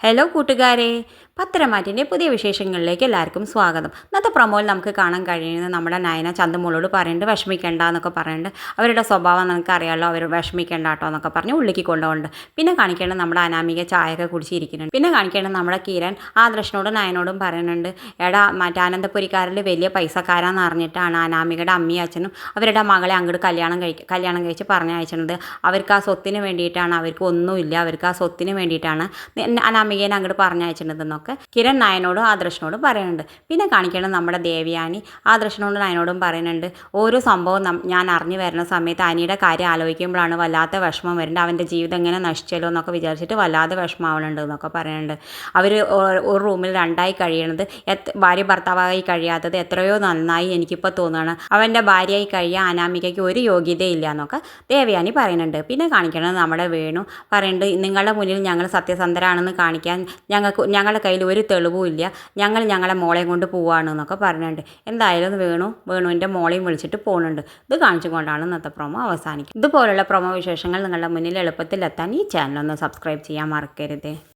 Hello കൂട്ടുകാരെ. പത്രമാറ്റിന്റെ പുതിയ വിശേഷങ്ങളിലേക്ക് എല്ലാവർക്കും സ്വാഗതം. ഇന്നത്തെ പ്രൊമോയിൽ നമുക്ക് കാണാൻ കഴിയുന്നത് നമ്മുടെ നയന ചന്തമോളോട് പറയുന്നുണ്ട് വിഷമിക്കേണ്ട എന്നൊക്കെ പറയുന്നുണ്ട്. അവരുടെ സ്വഭാവം നമുക്ക് അറിയാമല്ലോ അവർ വിഷമിക്കേണ്ട കേട്ടോ എന്നൊക്കെ പറഞ്ഞ് ഉള്ളിക്ക് കൊണ്ടുപോകുന്നുണ്ട്. പിന്നെ കാണിക്കേണ്ടത് നമ്മുടെ അനാമിക ചായയൊക്കെ കുടിച്ചിരിക്കുന്നുണ്ട് പിന്നെ കാണിക്കേണ്ടത് നമ്മുടെ കിരൺ ആദർശനോടും നയനോടും പറയുന്നുണ്ട് എടാ മറ്റേ അനന്തപുരിക്കാരിൽ വലിയ പൈസക്കാരാന്ന് അറിഞ്ഞിട്ടാണ് അനാമികയുടെ അമ്മയും അച്ഛനും അവരുടെ മകളെ അങ്ങോട്ട് കല്യാണം കഴിക്കുക കല്യാണം കഴിച്ച് പറഞ്ഞയച്ചിട്ടുണ്ട് അവർക്ക് ആ സ്വത്തിന് വേണ്ടിയിട്ടാണ് അവർക്ക് ഒന്നുമില്ല അവർക്ക് ആ സ്വത്തിന് വേണ്ടിയിട്ടാണ്. അനാമികേനെ അങ്ങോട്ട് പറഞ്ഞയച്ചിട്ടുണ്ടെന്നൊക്കെ കിരൺ നായനോടും ആദർശനോടും പറയുന്നുണ്ട്. പിന്നെ കാണിക്കണം നമ്മുടെ ദേവയാനി ആദർശനോടും നായനോടും പറയുന്നുണ്ട് ഓരോ സംഭവം ഞാൻ അറിഞ്ഞു വരുന്ന സമയത്ത് അനിയുടെ കാര്യം ആലോചിക്കുമ്പോഴാണ് വല്ലാത്ത വിഷമം വരുന്നത്. അവന്റെ ജീവിതം എങ്ങനെ നശിച്ചല്ലോ എന്നൊക്കെ വിചാരിച്ചിട്ട് വല്ലാതെ വിഷമാവണുണ്ട് എന്നൊക്കെ പറയുന്നുണ്ട്. അവർ ഒരു റൂമിൽ രണ്ടായി കഴിയണത് ഭാര്യ ഭർത്താവായി കഴിയാത്തത് എത്രയോ നന്നായി എനിക്കിപ്പോൾ തോന്നുകയാണ്. അവന്റെ ഭാര്യയായി കഴിയാൻ അനാമികയ്ക്ക് ഒരു യോഗ്യതയില്ല എന്നൊക്കെ ദേവയാനി പറയുന്നുണ്ട്. പിന്നെ കാണിക്കണത് നമ്മുടെ വേണു പറയുന്നുണ്ട് നിങ്ങളുടെ മുന്നിൽ ഞങ്ങൾ സത്യസന്ധരാണെന്ന് കാണിക്കാൻ ഞങ്ങൾക്ക് ഞങ്ങളുടെ കയ്യിൽ ഒരു തെളിവും ഇല്ല. ഞങ്ങൾ ഞങ്ങളെ മോളെയും കൊണ്ട് പോവാണ് എന്നൊക്കെ പറഞ്ഞിട്ടുണ്ട്. എന്തായാലും വേണു. വേണുവിന്റെ മോളെയും വിളിച്ചിട്ട് പോകുന്നുണ്ട് ഇത് കാണിച്ചുകൊണ്ടാണ് ഇന്നത്തെ പ്രൊമോ അവസാനിക്കുന്നത്. ഇതുപോലുള്ള പ്രൊമോ വിശേഷങ്ങൾ നിങ്ങളുടെ മുന്നിൽ എളുപ്പത്തിലെത്താൻ ഈ ചാനൽ ഒന്ന് സബ്സ്ക്രൈബ് ചെയ്യാൻ മറക്കരുത്.